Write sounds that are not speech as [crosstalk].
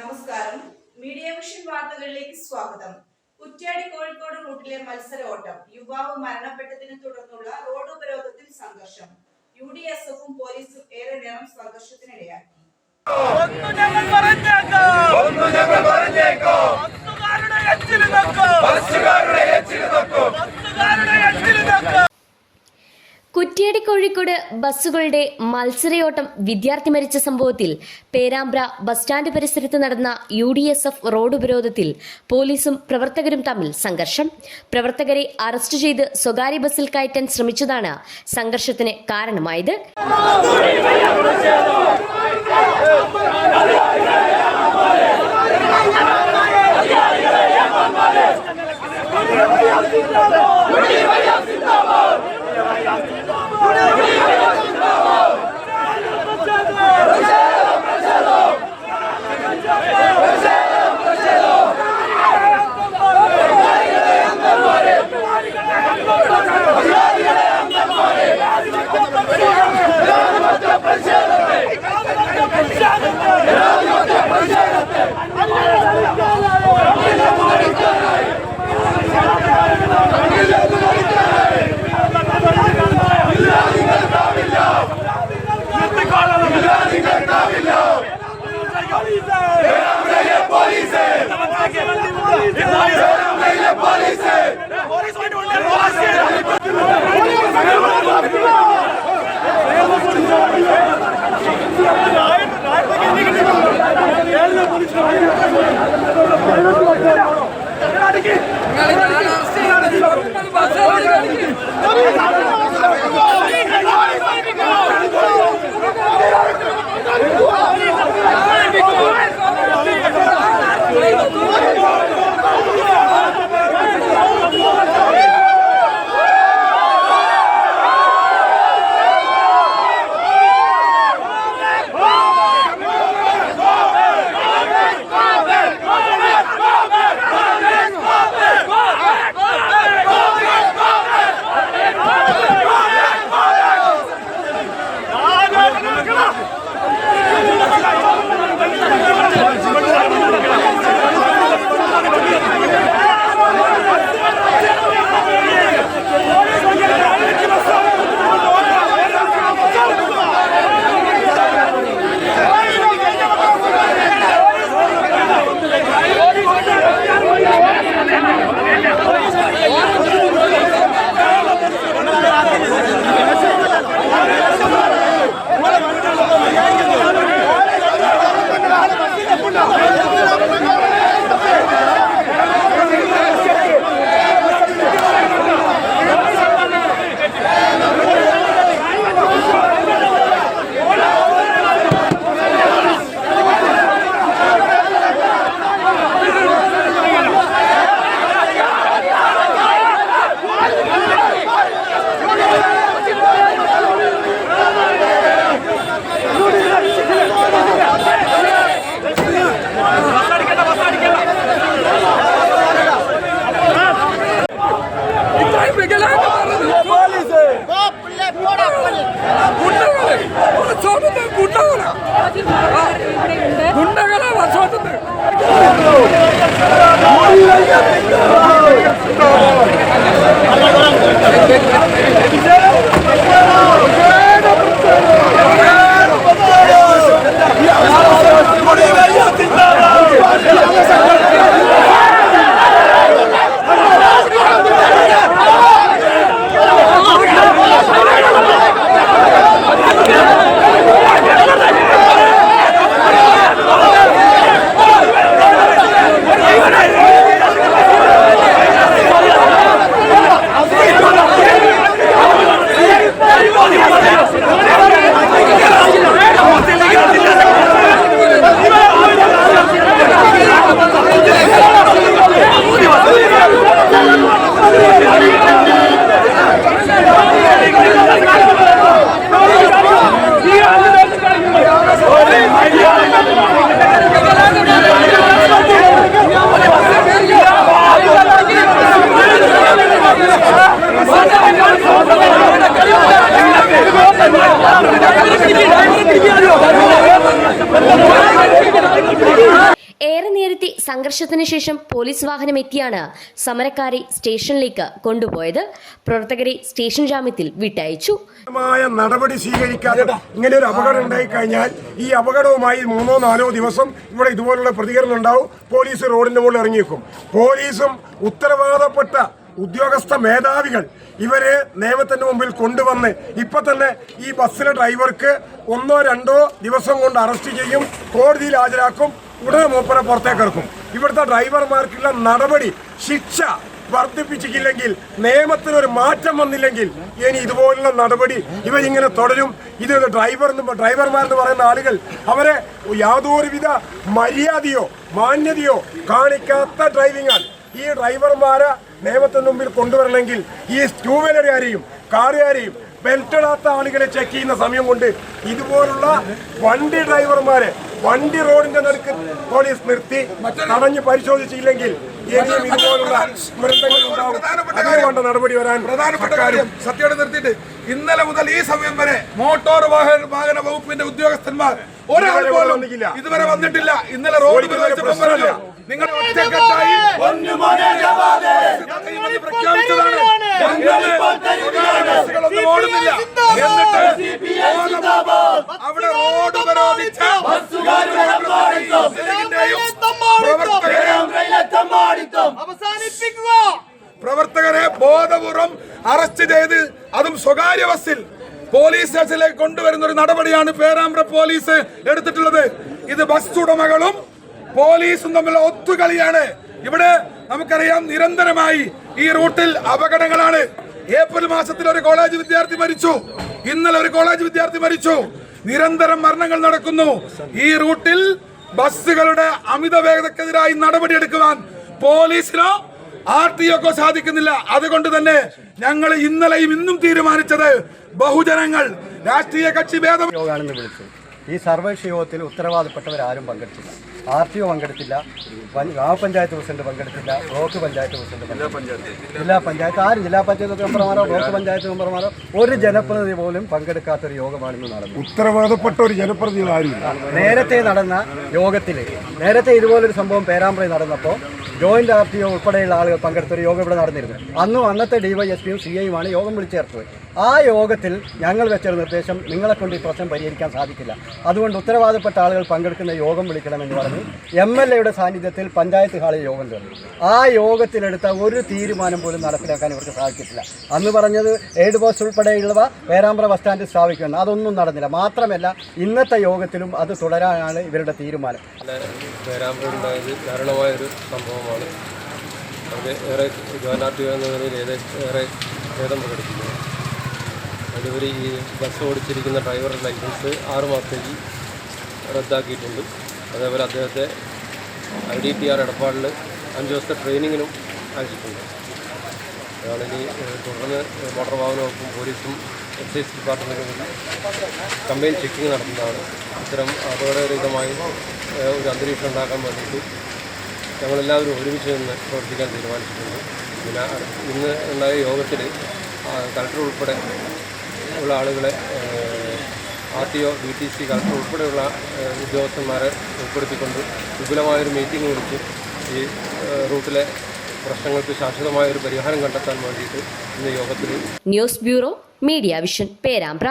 നമസ്കാരം. Media vision വാർത്തകളിലേക്ക് സ്വാഗതം. കുറ്റ്യാടി കോഴിക്കോട് റൂട്ടിലെ മത്സര ഓട്ടം യുവാവ് മരണപ്പെട്ടതിനെ തുടർന്നുള്ള റോഡ് ഉപരോധത്തിൽ സംഘർഷം. യു ഡി എസ് എഫും പോലീസും ഏറെ നേരം സംഘർഷത്തിനിടയാക്കി. കോഴിക്കോട് ബസ്സുകളുടെ മത്സരയോട്ടം വിദ്യാർത്ഥി മരിച്ച സംഭവത്തിൽ പേരാമ്പ്ര ബസ് സ്റ്റാൻഡ് പരിസരത്ത് നടന്ന U D S F road ഉപരോധത്തിൽ പോലീസും പ്രവർത്തകരും തമ്മിൽ സംഘർഷം. പ്രവർത്തകരെ അറസ്റ്റ് ചെയ്ത് സ്വകാര്യ ബസ്സിൽ കയറ്റാൻ ശ്രമിച്ചതാണ് സംഘർഷത്തിന് കാരണമായത്. [laughs] ഗുണ്ടകളെ വസോത്തത്തെ ഗുണ്ടകളെ ഗുണ്ടകളെ വസോത്തത്തെ സംഘർഷത്തിന് ശേഷം പോലീസ് വാഹനം എത്തിയാണ് സമരക്കാരെ സ്റ്റേഷനിലേക്ക് കൊണ്ടുപോയത്. പ്രവർത്തകരെ സ്റ്റേഷൻ ജാമ്യത്തിൽ വിട്ടയച്ചു. നടപടി സ്വീകരിക്കാതെ ഇങ്ങനെ ഒരു അപകടം ഉണ്ടായി കഴിഞ്ഞാൽ ഈ അപകടവുമായി മൂന്നോ നാലോ ദിവസം ഇവിടെ ഇതുപോലുള്ള പ്രതികരണം ഉണ്ടാവും. പോലീസ് റോഡിന്റെ മുകളിൽ ഇറങ്ങിയേക്കും. പോലീസും ഉത്തരവാദപ്പെട്ട ഉദ്യോഗസ്ഥ മേധാവികൾ ഇവരെ നിയമത്തിന്റെ മുമ്പിൽ കൊണ്ടുവന്ന് ഇപ്പൊ തന്നെ ഈ ബസ്സിലെ ഡ്രൈവർക്ക് ഒന്നോ രണ്ടോ ദിവസം കൊണ്ട് അറസ്റ്റ് ചെയ്യും. കോടതിയിൽ ഹാജരാക്കും. ഉടനെ മൂപ്പരെ പുറത്തേക്ക് ഇറക്കും. ഇവിടുത്തെ ഡ്രൈവർമാർക്കുള്ള നടപടി ശിക്ഷ വർദ്ധിപ്പിച്ചില്ലെങ്കിൽ നിയമത്തിന് ഒരു മാറ്റം വന്നില്ലെങ്കിൽ ഇനി ഇതുപോലുള്ള നടപടി ഇവരിങ്ങനെ തുടരും. ഇത് ഡ്രൈവർ എന്ന് ഡ്രൈവർമാരെന്ന് പറയുന്ന ആളുകൾ അവരെ യാതൊരുവിധ മര്യാദയോ മാന്യതയോ കാണിക്കാത്ത ഡ്രൈവിംഗ് ആണ് ഈ ഡ്രൈവർമാരെ നിയമത്തിന് മുമ്പിൽ കൊണ്ടുവരണമെങ്കിൽ ഈ ടൂ വീലറുകാരെയും കാറുകാരെയും ബെൽറ്റ് ഇടാത്ത ആളുകളെ ചെക്ക് ചെയ്യുന്ന സമയം കൊണ്ട് ഇതുപോലുള്ള വണ്ടി ഡ്രൈവർമാരെ വണ്ടി റോഡിന്റെ നടുക്ക് പോലീസ് നിർത്തി തടഞ്ഞ് പരിശോധിച്ചില്ലെങ്കിൽ ഇനിയും ഇതുപോലുള്ള ദുരന്തങ്ങൾ ഉണ്ടാവും. അതിന് വേണ്ട നടപടി വരാൻ പ്രധാനപ്പെട്ട കാര്യം സത്യയോടെ നിർത്തിയിട്ട് ഇന്നലെ മുതൽ ഈ സമയം വരെ മോട്ടോർ വാഹന വാഹന വകുപ്പിന്റെ ഉദ്യോഗസ്ഥന്മാർ ഒരാൾ പോലും ഇതുവരെ വന്നിട്ടില്ല. ഇന്നലെ റോഡ്. പറഞ്ഞു നിങ്ങൾ ഒറ്റക്കെട്ടായി ചെയ്യുമെന്ന് പ്രഖ്യാപിച്ചതാണ്. എന്ന് ബസ്സുകളൊന്നും ഓടുന്നില്ല. എന്നിട്ട് അവിടെ റോഡ് ഉപരോധിച്ച പ്രവർത്തകരെ ബോധപൂർവം അറസ്റ്റ് ചെയ്ത് അതും സ്വകാര്യ ബസ്സിൽ പോലീസ് സ്റ്റേഷനിലേക്ക് കൊണ്ടുവരുന്ന ഒരു നടപടിയാണ് പേരാമ്പ്ര പോലീസ് എടുത്തിട്ടുള്ളത്. ഇത് ബസ് ഉടമകളും പോലീസും തമ്മിലുള്ള ഒത്തുകളിയാണ്. ഇവിടെ നമുക്കറിയാം നിരന്തരമായി ഈ റൂട്ടിൽ അപകടങ്ങളാണ്. ഏപ്രിൽ മാസത്തിൽ ഒരു കോളേജ് വിദ്യാർത്ഥി മരിച്ചു. ഇന്നലെ ഒരു കോളേജ് വിദ്യാർത്ഥി മരിച്ചു. നിരന്തരം മരണങ്ങൾ നടക്കുന്നു. ഈ റൂട്ടിൽ ബസ്സുകളുടെ അമിത വേഗതക്കെതിരായി നടപടിയെടുക്കുവാൻ പോലീസിനോ ആർ ടി ഒക്കോ സാധിക്കുന്നില്ല. അതുകൊണ്ട് തന്നെ ഞങ്ങൾ ഇന്നലെയും ഇന്നും തീരുമാനിച്ചത് ബഹുജനങ്ങൾ രാഷ്ട്രീയ കക്ഷി ഭേദം ഈ സർവകക്ഷി യോഗത്തിൽ ഉത്തരവാദപ്പെട്ടവരാരും പങ്കെടുത്തില്ല. ആർ ടി ഒ പങ്കെടുത്തില്ല. പഞ്ച- ഗ്രാമപഞ്ചായത്ത് പ്രസിഡന്റ് പങ്കെടുത്തില്ല. ബ്ലോക്ക് പഞ്ചായത്ത് പ്രസിഡന്റ് പങ്കെടുത്തില്ല. ജില്ലാ പഞ്ചായത്ത്. ആരും? ജില്ലാ പഞ്ചായത്ത് മെമ്പർമാരോ ബ്ലോക്ക് പഞ്ചായത്ത് മെമ്പർമാരോ? ഒരു ജനപ്രതിനിധി പോലും പങ്കെടുക്കാത്തൊരു യോഗമാണ് ഇന്ന് നടന്നത് ഉത്തരവാദപ്പെട്ട ഒരു ജനപ്രതിനിധി ആരുമില്ല. നേരത്തെ നടന്ന യോഗത്തിൽ നേരത്തെ ഇതുപോലൊരു സംഭവം പേരാമ്പ്രയിൽ നടന്നപ്പോൾ ജോയിന്റ് ആർ ടി ഒ ഉൾപ്പെടെയുള്ള ആളുകൾ പങ്കെടുത്ത ഒരു യോഗം ഇവിടെ നടന്നിരുന്നു. അന്നും അന്നത്തെ ഡിവൈഎസ്പിയും സി ഐയുമാണ് യോഗം വിളിച്ചു ആ യോഗത്തിൽ ഞങ്ങൾ വെച്ചൊരു നിർദ്ദേശം നിങ്ങളെ കൊണ്ട് ഈ പ്രശ്നം പരിഹരിക്കാൻ സാധിക്കില്ല. അതുകൊണ്ട് ഉത്തരവാദപ്പെട്ട ആളുകൾ പങ്കെടുക്കുന്ന യോഗം വിളിക്കണമെന്ന് പറഞ്ഞു എം എൽ എയുടെ സാന്നിധ്യത്തിൽ പഞ്ചായത്ത് ഹാളിൽ യോഗം ചേർന്നു. ആ യോഗത്തിലെടുത്ത ഒരു തീരുമാനം പോലും നടപ്പിലാക്കാൻ ഇവർക്ക് സാധിച്ചിട്ടില്ല. അന്ന് പറഞ്ഞത് എയ്ഡ് ബോസ് ഉൾപ്പെടെയുള്ളവ പേരാമ്പ്ര ബസ് സ്റ്റാൻഡിൽ സ്ഥാപിക്കണം അതൊന്നും നടന്നില്ല. മാത്രമല്ല ഇന്നത്തെ യോഗത്തിലും അത് തുടരാനാണ് ഇവരുടെ തീരുമാനം. സംഭവമാണ്. അത് ഏറെ ജോനാർട്ടി എന്ന നിലയിൽ ഏറെ ഏറെ ഭേദം പ്രകടിപ്പിക്കുന്നു. അതിലുപരി ഈ ബസ് ഓടിച്ചിരിക്കുന്ന ഡ്രൈവറുടെ ലൈസൻസ് ആറ് മാസത്തേക്ക് റദ്ദാക്കിയിട്ടുണ്ട്. അതേപോലെ അദ്ദേഹത്തെ ഐ ഡി ടി ആർ ഇടപാടിൽ അഞ്ച് ദിവസത്തെ ട്രെയിനിങ്ങിനും അയച്ചിട്ടുണ്ട്. അതാണ് തുടർന്ന് മോട്ടോർ വാഹന വകുപ്പും പോലീസും എക്സൈസ് ഡിപ്പാർട്ട്മെന്റും കമ്പൈൻ ചെക്കിംഗ് നടത്തുന്നതാണ്. ഇത്തരം അപകടരഹിതമായി ഒരു അന്തരീക്ഷം ഉണ്ടാക്കാൻ വേണ്ടിയിട്ട് ഞങ്ങളെല്ലാവരും ഒരുമിച്ച് നിന്ന് പ്രവർത്തിക്കാൻ തീരുമാനിച്ചിട്ടുണ്ട്. പിന്നെ ഇന്ന് ഉണ്ടായ യോഗത്തിൽ കളക്ടർ ഉൾപ്പെടെ ഉള്ള ആളുകളെ R T O D T C collector ഉൾപ്പെടെയുള്ള ഉദ്യോഗസ്ഥന്മാരെ ഉൾപ്പെടുത്തിക്കൊണ്ട് വിപുലമായൊരു മീറ്റിംഗ് വിളിച്ച് ഈ റൂട്ടിലെ പ്രശ്നങ്ങൾക്ക് ശാശ്വതമായ ഒരു പരിഹാരം കണ്ടെത്താൻ വേണ്ടിയിട്ട് ഇന്ന് യോഗത്തിൽ news bureau media vision Perambra.